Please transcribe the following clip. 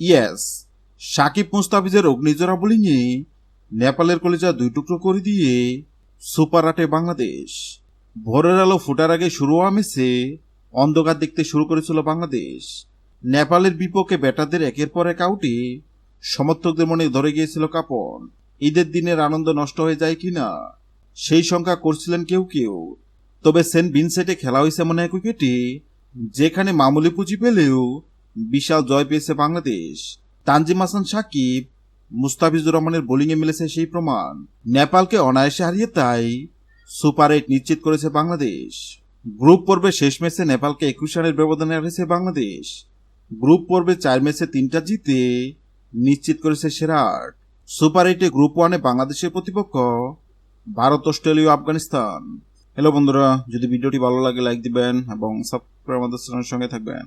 Yes Shakib মুস্তাফিজের অগ্নিজোড়া বোলিংয়ে নেপালের কলিজা দুই টুকরো করে দিয়ে সুপার আটে বাংলাদেশ। ভোরের আলো ফুটার আগে শুরু হওয়া ম্যাচে অন্ধকার দেখতে শুরু করেছিল বাংলাদেশ। নেপালের বিপক্ষে ব্যাটারদের একের পর এক আউটে সমর্থকদের মনে ধরে গিয়েছিল কাপন। ঈদের দিনের আনন্দ নষ্ট হয়ে যায় কিনা? সেই সংখ্যা করছিলেন কেউ কেউ। তবে সেন্ট ভিনসেন্টে খেলা হয়েছে এমন এক উইকেটে যেখানে মামুলি পুঁজি পেলেও বিশাল জয় পেয়েছে বাংলাদেশ। তানজিম হাসান সাকিব, মুস্তাফিজুর রহমানের বোলিংয়ে মিলেছে সেই প্রমাণ। নেপালকে অনায়াসে হারিয়ে তাই সুপার এইট নিশ্চিত করেছে বাংলাদেশ। গ্রুপ পর্বে শেষ ম্যাচে নেপালকে একুশ রানের ব্যবধানে হারিয়েছে বাংলাদেশ। গ্রুপ পর্বে চার ম্যাচে তিনটা জিতে নিশ্চিত করেছে সেরা আট। সুপার এইটে গ্রুপ ওয়ানে বাংলাদেশের প্রতিপক্ষ ভারত, অস্ট্রেলিয়া আফগানিস্তান। হ্যালো বন্ধুরা, যদি ভিডিওটি ভালো লাগে লাইক দিবেন এবং সাবস্ক্রাইব আমাদের চ্যানেলের সঙ্গে থাকবেন।